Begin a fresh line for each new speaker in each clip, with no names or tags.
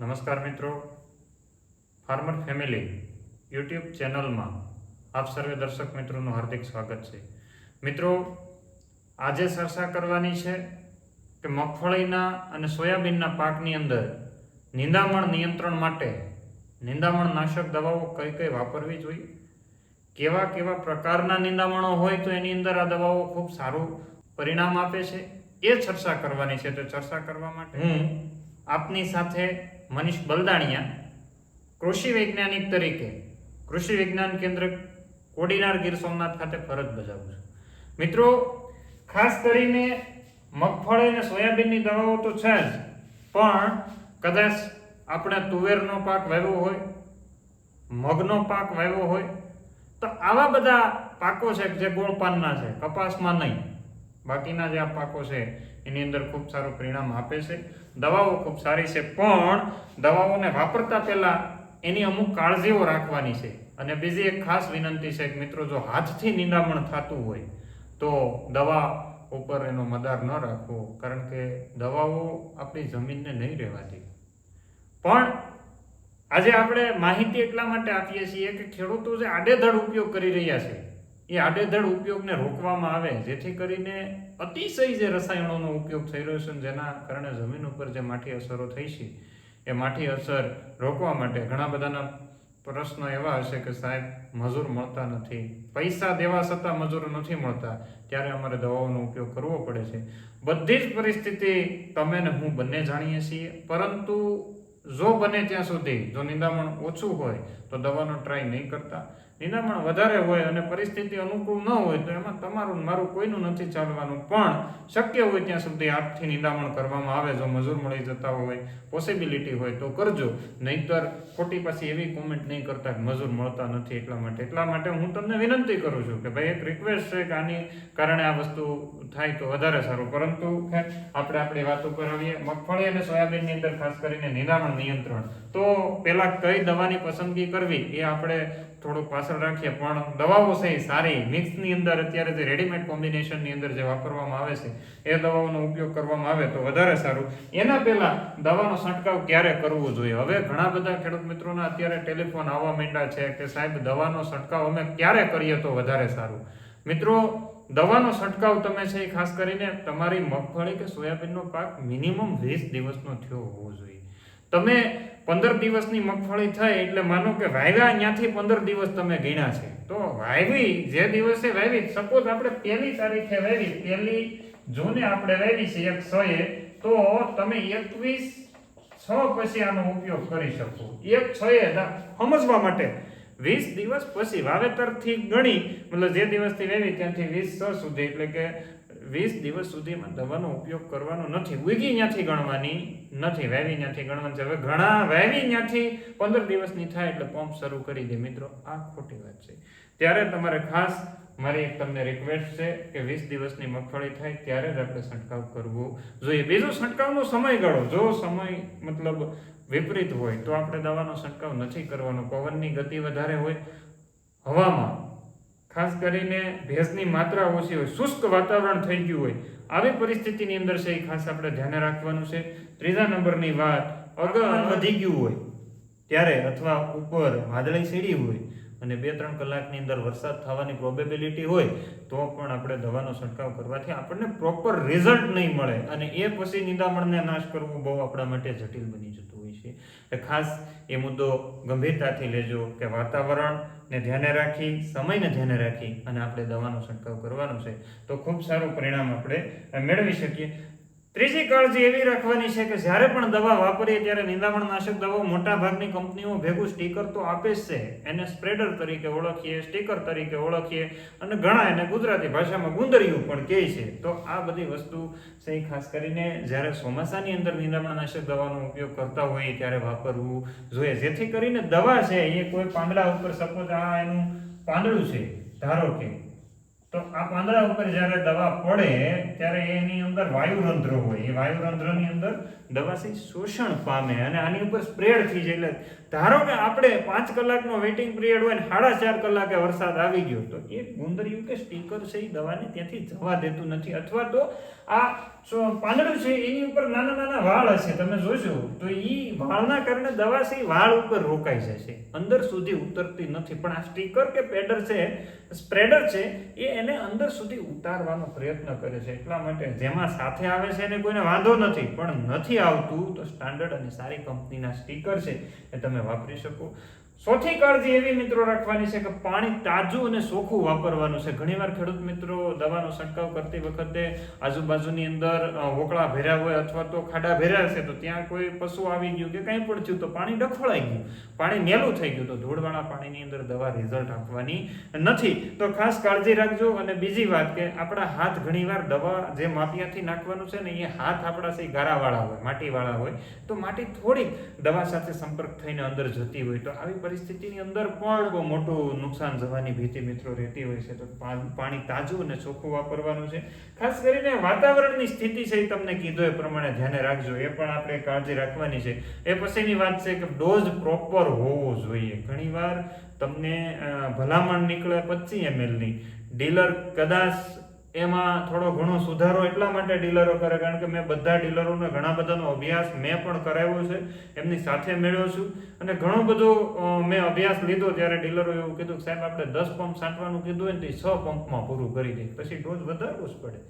નમસ્કાર મિત્રો. Farmer family YouTube ચેનલમાં આપ સર્વે દર્શક મિત્રોનું હાર્દિક સ્વાગત છે. મિત્રો આજે ચર્ચા કરવાની છે કે મગફળીના અને સોયાબીનના પાકની અંદર નિંદામણ નિયંત્રણ માટે નિંદામણ નાશક દવાઓ કઈ કઈ વાપરવી જોઈએ? કેવા કેવા પ્રકારના નિંદામણો હોય તો એની અંદર આ દવાઓ ખૂબ સારું પરિણામ આપે છે? એ ચર્ચા કરવાની છે. તો ચર્ચા કરવા માટે હું આપની સાથે મનીષ બલદાણિયા, કૃષિ વૈજ્ઞાનિક તરીકે, કૃષિ વિજ્ઞાન કેન્દ્ર કોડીનાર ગીર સોમનાથ ખાતે ફરજ બજાવું છું. મિત્રો, ખાસ કરીને મગફળી અને સોયાબીનની દવાઓ તો છે જ, પણ કદાચ આપણે તુવેરનો પાક વાવ્યો હોય, મગનો પાક વાવ્યો હોય, તો આવા બધા પાકો છે જે ગોળપાનના છે, કપાસમાં નહીં. બાકીના જે આ પાકો છે, એની અંદર ખૂબ સારું પરિણામ આપે છે. દવાઓ ખૂબ સારી છે, પણ દવાઓને વાપરતા પહેલાં એની અમુક કાળજીઓ રાખવાની છે. અને બીજી એક ખાસ વિનંતી છે કે મિત્રો, જો હાથથી નિંદામણ થતું હોય, તો દવા ઉપર એનો મદાર ન રાખવો, કારણ કે દવાઓ આપણી જમીનને નહીં રહેવાતી. પણ આજે આપણે માહિતી એટલા માટે આપીએ છીએ કે ખેડૂતો જે આડેધડ ઉપયોગ કરી રહ્યા છે એ આડેધડ ઉપયોગને રોકવામાં આવે, જેથી કરીને અતિશય જે રસાયણોનો ઉપયોગ થઈ રહ્યો છે જેના કારણે જમીન ઉપર જે માઠી અસરો થઈ છે, એ માઠી અસર રોકવા માટે ઘણા બધાના પ્રશ્નો એવા હશે કે સાહેબ, મજૂર મળતા નથી. પૈસા દેવા છતાં મજૂર નથી મળતા. ત્યારે અમારે દવાઓનો ઉપયોગ કરવો પડે છે. બધી જ પરિસ્થિતિ તમે ને હું બંને જાણીએ છીએ. પરંતુ જો બને ત્યાં સુધી, જો નિંદામણ ઓછું હોય તો દવાનો ટ્રાય નહીં કરતા. નિંદામણ વધારે હોય અને પરિસ્થિતિ અનુકૂળ ન હોય તો એમાં તમારું મારું કોઈનું નથી ચાલવાનું. પણ શક્ય હોય ત્યાં સુધી હાથથી નિદામણ કરવામાં આવે, જો મજૂર મળી જતા હોય પોસિબિલિટી હોય તો કરજો. નહીંતર ખોટી પાછી એવી કોમેન્ટ નહીં કરતા કે મજૂર મળતા નથી એટલા માટે. એટલા માટે હું તમને વિનંતી કરું છું કે ભાઈ એક રિક્વેસ્ટ છે કે આની કારણે આ વસ્તુ થાય તો વધારે સારું. પરંતુ આપણે આપણી વાત ઉપર આવીએ. મગફળી અને સોયાબીનની અંદર ખાસ કરીને નિદામણ નિયંત્રણ. તો પહેલાં કઈ દવાની પસંદગી કરવી એ આપણે થોડુંક પાછળ રાખીએ. પણ દવાઓ છે સારી. મિક્સની અંદર અત્યારે જે રેડીમેડ કોમ્બિનેશનની અંદર જે વાપરવામાં આવે છે, એ દવાઓનો ઉપયોગ કરવામાં આવે તો વધારે સારું. એના પહેલા દવાનો છંટકાવ ક્યારે કરવો જોઈએ? હવે ઘણા બધા ખેડૂત મિત્રોના અત્યારે ટેલિફોન આવવા માંડ્યા છે કે સાહેબ, દવાનો છંટકાવ અમે ક્યારે કરીએ તો વધારે સારું? મિત્રો, દવાનો છંટકાવ તમે છે એ ખાસ કરીને તમારી મગફળી કે સોયાબીનનો પાક મિનિમમ વીસ દિવસનો થયો હોવો જોઈએ. તમે પંદર દિવસની મગફળી થાય એટલે માનો કે વાવ્યા ત્યાંથી પંદર દિવસ તમે ગણ્યા છે. તો વાવી, જે દિવસે વાવી સપોઝ આપણે પહેલી તારીખે વાવી, પહેલી જૂને આપણે વાવી છે એક છએ તો તમે એકવીસ છ પછી આનો ઉપયોગ કરી શકો. એક છએ સમજવા માટે. વીસ દિવસ પછી વાવેતરથી ગણી, મતલબ જે દિવસથી વેવી ત્યાંથી વીસ છ સુધી, એટલે કે વીસ દિવસ સુધીમાં દવાનો ઉપયોગ કરવાનો નથી. ઉગી ત્યાંથી ગણવાની નથી, વહેવી ત્યાંથી ગણવાની હવે ઘણા વાવી ત્યાંથી પંદર દિવસની થાય એટલે પંપ શરૂ કરી દે. મિત્રો, આ ખોટી વાત છે. ત્યારે તમારે ખાસ, મારી એક તમને રિક્વેસ્ટ છે કે વીસ દિવસની મગફળી થાય ત્યારે જ આપણે છંટકાવ કરવો જોઈએ. બીજો છંટકાવનો સમયગાળો. જો સમય મતલબ વિપરીત હોય તો આપણે દવાનો છંટકાવ નથી કરવાનો. પવનની ગતિ વધારે હોય હવામાં. ખાસ કરીને ભેજની માત્રા ઓછી હોય, શુષ્ક વાતાવરણ થઈ ગયું હોય, આવી પરિસ્થિતિની અંદર છે એ ખાસ આપણે ધ્યાને રાખવાનું છે. ત્રીજા નંબરની વાત અગન વધી ગયું હોય, ત્યારે અથવા ઉપર વાદળી સીડી હોય અને બે ત્રણ કલાકની અંદર વરસાદ થવાની પ્રોબેબિલિટી હોય, તો પણ આપણે દવાનો છંટકાવ કરવાથી આપણને પ્રોપર રિઝલ્ટ નહીં મળે અને એ પછી નિદામણને નાશ કરવો બહુ આપણા માટે જટિલ બની જતું હોય છે. એટલે ખાસ એ મુદ્દો ગંભીરતાથી લેજો કે વાતાવરણને ધ્યાને રાખી, સમયને ધ્યાને રાખી અને આપણે દવાનો છંટકાવ કરવાનો છે. તો ખૂબ સારું પરિણામ આપણે મેળવી શકીએ. ત્રીજી કાળજી એવી રાખવાની છે કે જ્યારે પણ દવા વાપરીએ ત્યારે નિંદામણ નાશક દવાઓ મોટા ભાગની કંપનીઓ ભેગું સ્ટીકર તો આપે જ છે. એને સ્પ્રેડર તરીકે ઓળખીએ સ્ટીકર તરીકે ઓળખીએ અને ઘણા એને ગુજરાતી ભાષામાં ગુંદરિયું પણ કહે છે. તો આ બધી વસ્તુ છે ખાસ કરીને જ્યારે ચોમાસાની અંદર નિંદામણ નાશક દવાનો ઉપયોગ કરતા હોઈએ ત્યારે વાપરવું જોઈએ. જેથી કરીને દવા છે એ કોઈ પાંદડા ઉપર સપોઝ આ એનું પાંદડું છે, ધારો કે તો આ પાંદડા ઉપર જ્યારે દવા પડે, ત્યારે એની અંદર વાયુરંધ્ર હોય. એ વાયુરંધ્રની અંદર દવાથી શોષણ પામે અને આની ઉપર સ્પ્રેડ થઈ જાય. એટલે ધારો કે આપણે પાંચ કલાકનો વેઇટિંગ પિરિયડ હોય ને સાડા ચાર કલાકે વરસાદ આવી ગયો, તો એ ગુંદરિયું કે સ્ટીકર છે એ દવાને ત્યાંથી જવા દેતું નથી. અથવા તો આ પાંદડું છે એની ઉપર નાના નાના વાળ હશે. તમે જોશો, તો એ વાળના કારણે દવા વાળ ઉપર રોકાઈ જશે. અંદર સુધી ઉતરતી નથી. પણ આ સ્ટીકર કે પેડર છે સ્પ્રેડર છે, એ એને અંદર સુધી ઉતારવાનો પ્રયત્ન કરે છે. એટલા માટે જેમાં સાથે આવે છે એને કોઈને વાંધો નથી. પણ નથી આવતું તો સ્ટાન્ડર્ડ અને સારી કંપનીના સ્ટીકર છે એ તમે વાપરી શકો. સૌથી કાળજી એવી મિત્રો રાખવાની છે કે પાણી તાજું અને ચોખ્ખું વાપરવાનું છે. ઘણીવાર ખેડૂત મિત્રો દવાનો છંટકાવ કરતી વખતે આજુબાજુની અંદર વોકળા ભર્યા હોય અથવા તો ખાડા ભેર્યા છે તો ત્યાં કોઈ પશુ આવી ગયું કે કંઈ પણ થયું તો પાણી ડખોળાઈ ગયું. પાણી મેલું થઈ ગયું તો ધૂળવાળા પાણીની અંદર દવા રિઝલ્ટ આપવાની નથી. તો ખાસ કાળજી રાખજો અને બીજી વાત કે આપણા હાથ ઘણીવાર દવા જે માપિયાથી નાખવાનું છે ને એ હાથ આપણા છે ગારાવાળા હોય, માટીવાળા હોય. તો માટી થોડીક દવા સાથે સંપર્ક થઈને અંદર જતી હોય તો આવી પરિસ્થિતિની અંદર પણ બહુ મોટું નુકસાન જવાની ભીતિ મિત્રો રહેતી હોય છે. તો પાણી તાજું અને ચોખ્ખું વાપરવાનું છે. ખાસ કરીને વાતાવરણની સ્થિતિ છે એ તમને કીધું એ પ્રમાણે ધ્યાને રાખજો. એ પણ આપણે કાળજી રાખવાની છે. એ પછીની વાત છે કે ડોઝ પ્રોપર હોવો જોઈએ. ઘણીવાર તમને ભલામણ નીકળે પચીસ એમએલની ડીલર કદાચ એમાં થોડો ઘણો સુધારો એટલા માટે ડીલરો કરે, કારણ કે મેં બધા ડીલરોને ઘણા બધાનો અભ્યાસ મેં પણ કરાવ્યો છે, એમની સાથે મેળવ્યો છું. અને ઘણો બધો મેં અભ્યાસ લીધો ત્યારે ડીલરો એવું કીધું કે સાહેબ, આપણે દસ પંપ છાંટવાનું કીધું હોય ને તો છ પંપમાં પૂરું કરી દે, પછી ડોઝ વધારવો જ પડે.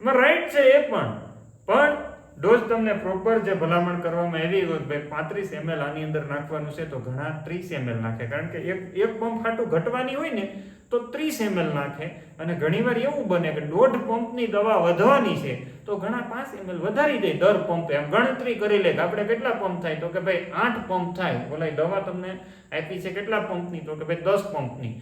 એમાં રાઈટ છે એ પણ પણ ડોઝ તમને પ્રોપર જે ભલામણ કરવામાં આવી હોય ભાઈ પાંત્રીસ એમએલ આની અંદર નાખવાનું છે તો ઘણા ત્રીસ એમએલ નાખે, કારણ કે એક એક પંપ ખાટું ઘટવાની હોય ને તો ત્રીસ એમએલ નાખે અને ઘણીવાર એવું બને કે દોઢ પંપની દવા વધવાની છે, તો ઘણા પાંચ એમએલ વધારી દે દર પંપે. એમ ગણતરી કરી લે કે આપણે કેટલા પંપ થાય, તો કે ભાઈ આઠ પંપ થાય. ઓલા દવા તમને આપી છે કેટલા પંપની, તો કે ભાઈ દસ પંપની.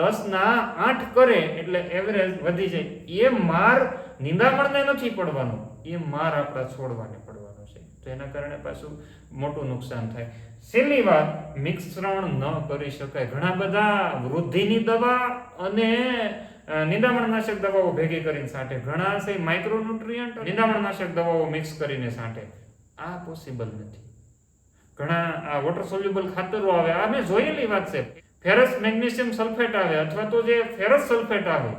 દસ ના આઠ કરે એટલે એવરેજ વધી જાય. એ માર નિંદામણને નથી પડવાનો. એ માર આપણા છોડવાને પડવાનો. છે. તો એના કારણે પાછું મોટું નુકસાન થાય. છેલ્લી વાત, મિશ્રણ ન કરી શકાય. ઘણા બધા વૃદ્ધિની દવા અને નિદામણનાશક દવાઓ ભેગી કરીને છાંટે. ઘણા છે માઇક્રોન્યુટ્રિયન્ટ નિદામણનાશક દવાઓ મિક્સ કરીને છાંટે. આ પોસિબલ નથી. ઘણા આ વોટર સોલ્યુબલ ખાતરો આવે. આ મેં જોયેલી વાત છે. ફેરસ મેગ્નેશિયમ સલ્ફેટ આવે અથવા તો જે ફેરસ સલ્ફેટ આવે,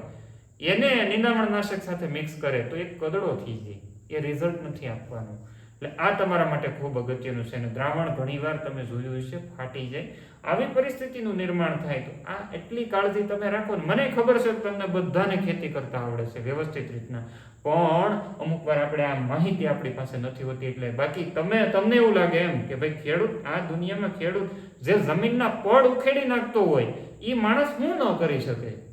એને નિંદામણનાશક સાથે મિક્સ કરે તો એક કદડો થઈ જાય. એ રિઝલ્ટ નથી આપવાનું. એટલે આ તમારા માટે ખૂબ અગત્યનું છે અને દ્રાવણ ઘણીવાર તમે જોયું હશે, ફાટી જાય. આવી પરિસ્થિતિનું નિર્માણ થાય તો આ એટલી કાળજી તમે રાખો ને. મને ખબર છે તમને બધાને ખેતી કરતા આવડે છે વ્યવસ્થિત રીતના. પણ અમુક વાર આપણે આ માહિતી આપણી પાસે નથી હોતી એટલે બાકી તમે, તમને એવું લાગે એમ કે ભાઈ ખેડૂત, આ દુનિયામાં ખેડૂત જે જમીનના પડ ઉખેડી નાખતો હોય એ માણસ શું ન કરી શકે?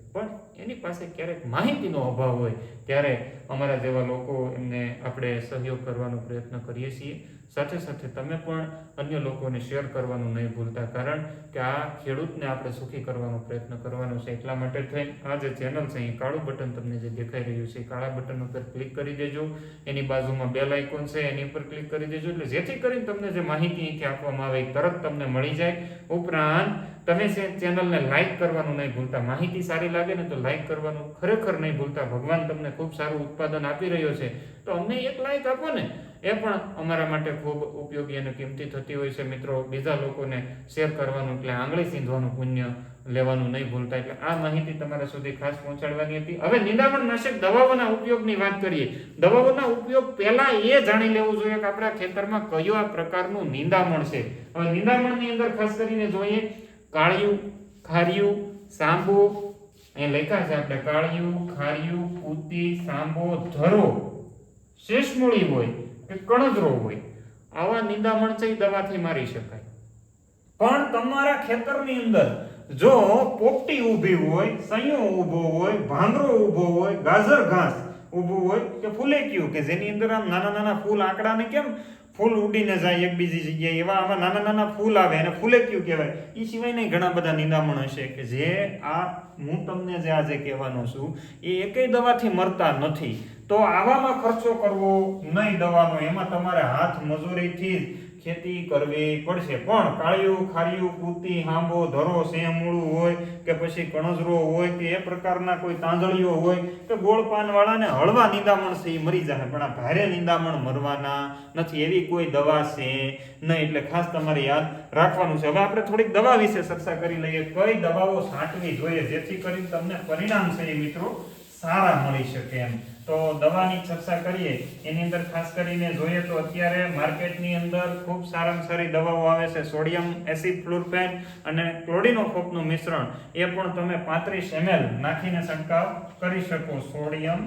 એની પાસે ક્યારેક માહિતીનો અભાવ હોય, ત્યારે અમારા જેવા લોકો એમને આપણે સહયોગ કરવાનો પ્રયત્ન કરીએ છીએ. સાથે સાથે તમે પણ અન્ય લોકોને શેર કરવાનું નહીં ભૂલતા, કારણ કે આ ખેડૂતને આપણે સુખી કરવાનો પ્રયત્ન કરવાનો છે. એટલા માટે થઈને આ જે ચેનલ છે, એ કાળું બટન તમને જે દેખાઈ રહ્યું છે, એ કાળા બટન ઉપર ક્લિક કરી દેજો. એની બાજુમાં બેલ આઇકોન છે, એની ઉપર ક્લિક કરી દેજો. એટલે જેથી કરીને તમને જે માહિતી અહીંથી આપવામાં આવે, એ તરત તમને મળી જાય. ઉપરાંત, તમે જે ચેનલને લાઇક કરવાનું નહીં ભૂલતા, માહિતી સારી લાગે ને તો લાઇક કરવાનું ખરેખર નહીં ભૂલતા. ભગવાન તમને ખૂબ સારું ઉત્પાદન આપી રહ્યો છે. તો અમને એક લાઇક આપો ને. એ પણ અમારા માટે ખૂબ ઉપયોગી અને કિંમતી થતી હોય છે. મિત્રો, બીજા લોકોને શેર કરવાનું એટલે આંગળી સીંધવાનું પુણ્ય લેવાનું નહીં ભૂલતા. એટલે આ માહિતી તમારા સુધી ખાસ પહોંચાડવાની હતી. હવે નિદામણ નાશક દવાઓના ઉપયોગની વાત કરીએ. દવાઓના ઉપયોગ પહેલા એ જાણી લેવું જોઈએ કે આપણા ખેતરમાં કયો આ પ્રકારનું નિંદામણ છે. હવે નિંદામણની અંદર ખાસ કરીને જોઈએ, કાળિયું, ખારિયું, સાંબો અહીં લખ્યા છે આપણે, કાળિયું, ખારિયું, પૂતી, સાંબો, ધરો. શેષમૂળી હોય કે કણજરો હોય. આવા નિંદામણ છે એ દવાથી મારી શકાય. પણ તમારા ખેતરની અંદર જો પોપટી ઊભી હોય, સંયો ઊભો હોય, ભાંગરો ઊભો હોય, ગાજર ઘાસ ઊભું હોય કે ફૂલેકિયું કે જેની અંદર આમ નાના નાના ફૂલ, આંકડાને કેમ ફૂલ ઉડીને જાય એક બીજી જગ્યાએ. એવા આમાં નાના નાના ફૂલ આવે, એને ફૂલેકિયું કહેવાય? એ સિવાય નહીં ઘણા બધા નિદામણ હશે કે જે આ હું તમને જે આજે કહેવાનો છું, એ એકેય દવાથી મરતા નથી. તો આવામાં ખર્ચો કરવો નહીં દવાનો, એમાં તમારે હાથ મજૂરીથી જ ખેતી કરવી પડશે. પણ કાળિયું, ખારિયું, કૂતી હાંબો ધરો સેમૂળું હોય કે પછી કણજરો હોય કે એ પ્રકારના કોઈ તાંજળીઓ હોય કે ગોળપાનવાળાને હળવા નિંદામણ છે, એ મરી જાય પણ આ ભારે નિંદામણ મરવાના નથી. એવી કોઈ દવા છે નહીં. એટલે ખાસ તમારે યાદ રાખવાનું છે. હવે આપણે થોડીક દવા વિશે ચર્ચા કરી લઈએ. કઈ દવાઓ છાંટવી જોઈએ જેથી કરીને તમને પરિણામ છે એ મિત્રો સારા મળી શકે એમ. તો દવાની ચર્ચા કરીએ. એની અંદર ખાસ કરીને જોઈએ તો અત્યારે માર્કેટની અંદર ખૂબ સારામાં સારી દવાઓ આવે છે. સોડિયમ, એસિડ ફ્લોરફેન અને ક્લોડિનોફોપનું મિશ્રણ. એ પણ તમે પાંત્રીસ એમએલ નાખીને છંટકાવ કરી શકો. સોડિયમ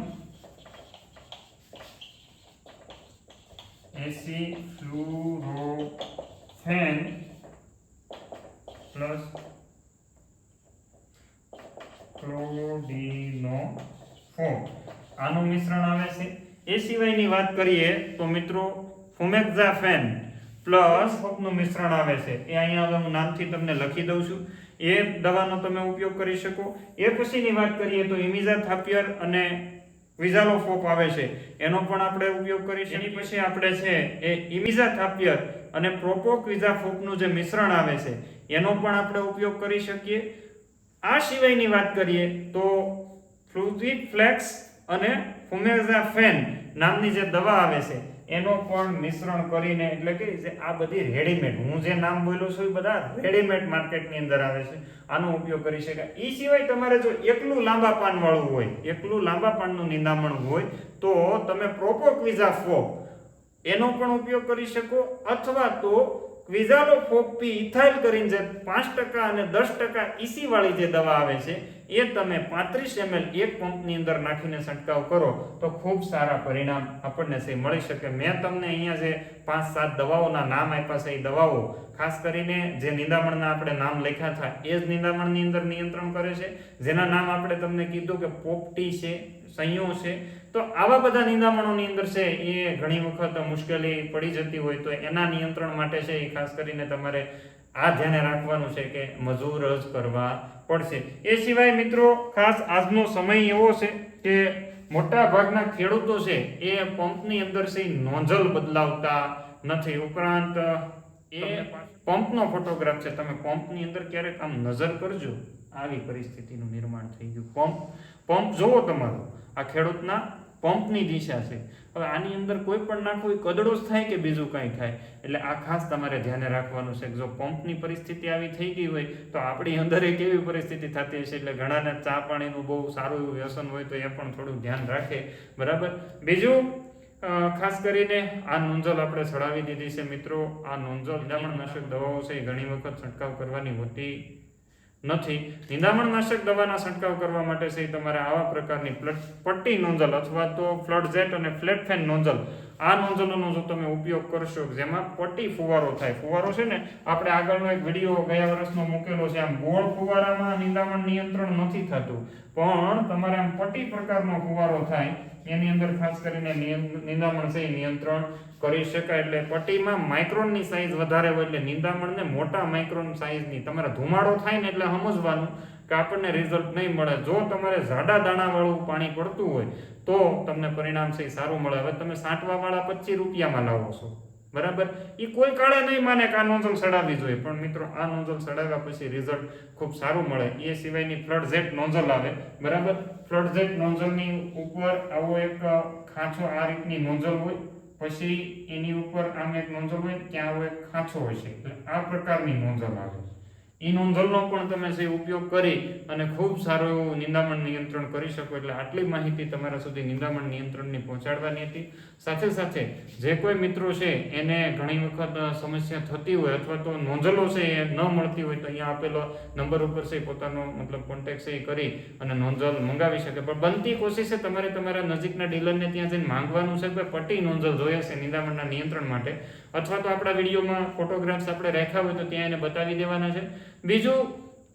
એસી ફ્લુરોફેન પ્લસ ક્લોડિનો ફોમ આનું મિશ્રણ આવે છે. એ સિવાયની વાત કરીએ તો મિત્રો, ફુમેક્ઝાફેન પ્લસ ફોકનું મિશ્રણ આવે છે. એ અહીંયા હવે હું નામથી તમને લખી દઉં છું. એ દવાનો તમે ઉપયોગ કરી શકો. એ પછીની વાત કરીએ તો ઇમિઝા થાપિયર અને વિઝાલો ફોપ આવે છે. એનો પણ આપણે ઉપયોગ કરી એની પછી આપણે છે એ ઇમિઝા થાપિયર અને પ્રોપોક વિઝા ફોપનું જે મિશ્રણ આવે છે, એનો પણ આપણે ઉપયોગ કરી શકીએ. આ સિવાયની વાત કરીએ તો ફ્લુઝિડ ફ્લેક્સ અને ફુમેઝાફેન નામની જે દવા આવે છે, એનો પણ મિશ્રણ કરીને, એટલે કે જે આ બધી રેડીમેડ, હું જે નામ બોલું છું એ બધા રેડીમેડ માર્કેટની અંદર આવે છે, આનો ઉપયોગ કરી શકાય. એ સિવાય તમારે જો એકલું લાંબા પાનવાળું હોય, એકલું લાંબા પાનનું નિંદામણ હોય, તો તમે પ્રોપોક્વિઝા ફોક, એનો પણ ઉપયોગ કરી શકો, અથવા તો ક્વિઝાલો ફોપી ઇથાઇલ કરીને જે પાંચ ટકા અને દસ ટકા ઈસી વાળી જે દવા આવે છે, એ તમે પાંત્રીસ એમએલ એક પંપની અંદર નાખીને છંટકાવ કરો, તો ખૂબ સારા પરિણામ આપણને છે, મળી શકે. મેં તમને અહીંયા જે પાંચ સાત દવાઓના નામ આપ્યા છે, એ દવાઓ, ખાસ કરીને જે નિંદામણના આપણે નામ લખ્યા હતા, એ જ નિંદામણની અંદર નિયંત્રણ કરે છે. જેના નામ આપણે તમને કીધું કે પોપટી છે, સંયો છે તો આવા બધા નિંદામણોની અંદર છે એ ઘણી વખત મુશ્કેલી પડી જતી હોય તો એના નિયંત્રણ માટે છે એ ખાસ કરીને તમારે આ ધ્યાને રાખવાનું છે કે મજૂર જ કરવા પડશે. એ સિવાય મિત્રો ખાસ આજનો સમય એવો છે કે મોટા ભાગના ખેડૂતો છે એ પંપની અંદર છે નોંધલ બદલાવતા નથી. ઉપરાંત એ પંપનો ફોટોગ્રાફ છે. તમે પંપની અંદર ક્યારેક આમ નજર કરજો. આવી પરિસ્થિતિનું નિર્માણ થઈ ગયું. પંપ પંપ જોવો તમારો. આ ખેડૂતના પંપની દિશા છે. હવે આની અંદર કોઈ પણ નાખો એ કદડો જ થાય કે બીજું કાંઈ થાય. એટલે આ ખાસ તમારે ધ્યાને રાખવાનું છે કે જો પંપની પરિસ્થિતિ આવી થઈ ગઈ હોય તો આપણી અંદર એ કેવી પરિસ્થિતિ થતી હશે? એટલે ઘણાને ચા પાણીનું બહુ સારું એવું વ્યસન હોય તો એ પણ થોડું ધ્યાન રાખે. બરાબર? બીજું ખાસ કરીને આ નોંઝલ આપણે ચડાવી દીધી છે મિત્રો. આ નોંઝલ નિંદામણનાશક દવાઓ છે એ ઘણી વખત છંટકાવ કરવાની હોતી નથી. નિંદામણનાશક દવાના છંટકાવ કરવા માટે છે તમારે આવા પ્રકારની પટ્ટી નોંઝલ અથવા તો ફ્લડ અને ફ્લેટ ફેન નોંઝલ આ નોંઝલોનો જો તમે ઉપયોગ કરશો, જેમાં પટ્ટી ફુવારો થાય. ફુવારો છે ને, આપણે આગળનો એક વીડિયો ગયા વર્ષનો મૂકેલો છે, આમ ગોળ ફુવારામાં નિંદામણ નિયંત્રણ નથી થતું. પણ તમારે આમ પટ્ટી પ્રકારનો ફુવારો થાય, એની અંદર ખાસ કરીને નિંદામણ છે નિયંત્રણ. કરી શકાય એટલે પટ્ટીમાં માઇક્રોનની સાઇઝ વધારે હોય એટલે નિંદામણને મોટા માઇક્રોન સાઇઝની તમારે ધુમાડો થાય ને એટલે સમજવાનું કે આપણને રિઝલ્ટ નહીં મળે. જો તમારે જાડા દાણાવાળું પાણી પડતું હોય, તો તમને પરિણામ છે સારું મળે. હવે તમે સાંટવાવાળા પચીસ રૂપિયામાં લાવો છો. બરાબર? એ કોઈ કાળે નહીં માને કે આ નોંધલ ચડાવવી જોઈએ. પણ મિત્રો, આ નોંધલ ચડાવ્યા પછી રિઝલ્ટ ખૂબ સારું મળે. એ સિવાયની ફ્લડ ઝેટ નોંઝલ આવે. બરાબર? ફ્લડ ઝેટ નોંઝલની ઉપર આવો એક ખાંચો આ રીતની નોંઝલ હોય. પછી એની ઉપર આમ એક નોંઝલ હોય, ત્યાં એક ખાંચો હોય છે. આ પ્રકારની નોંઝલ આવે એ નોંધલનો પણ તમે સે ઉપયોગ કરી અને ખૂબ સારું એવું નિંદામણ નિયંત્રણ કરી શકો એટલે આટલી માહિતી તમારા સુધી નિંદામણ નિયંત્રણની પહોંચાડવાની હતી. સાથે સાથે જે કોઈ મિત્રો છે, એને ઘણી વખત સમસ્યા થતી હોય અથવા તો નોંધલો છે, એ ન મળતી હોય તો અહીંયા આપેલો નંબર ઉપર છે પોતાનો મતલબ કોન્ટેક્ટ છે એ કરી અને નોંધલ મંગાવી શકે. પણ બનતી કોશિશ છે તમારે તમારા નજીકના ડીલરને ત્યાં જઈને માંગવાનું છે કે પટ્ટી નોંધલ જોઈએ છે નિંદામણના નિયંત્રણ માટે. અથવા તો આપણા વિડીયોમાં ફોટોગ્રાફ્સ આપણે રાખ્યા હોય તો ત્યાં એને બતાવી દેવાના છે. બીજું,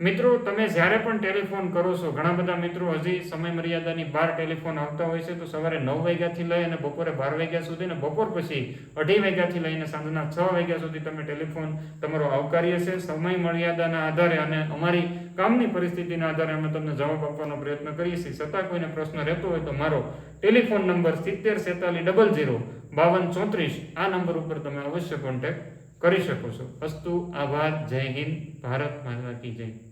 મિત્રો, તમે જ્યારે પણ ટેલિફોન કરો છો, ઘણા બધા મિત્રો હજી સમય મર્યાદાની બહાર ટેલિફોન આવતા હોય છે, તો સવારે નવ વાગ્યાથી લઈ અને બપોરે બાર વાગ્યા સુધી અને બપોર પછી અઢી વાગ્યાથી લઈને સાંજના છ વાગ્યા સુધી તમે ટેલિફોન તમારો આવકાર્ય છે. સમય મર્યાદાના આધારે અને અમારી કામની પરિસ્થિતિના આધારે અમે તમને જવાબ આપવાનો પ્રયત્ન કરીએ છીએ. છતાં કોઈને પ્રશ્ન રહેતો હોય તો મારો ટેલિફોન નંબર સિત્તેર સેતાલીસ ડબલ ઝીરો બાવન ચોત્રીસ આ નંબર ઉપર તમે અવશ્ય કોન્ટેક્ટ કરી શકો છો. અસ્તુ, આભાર, જય હિન્દ, ભારત માતા કી જય.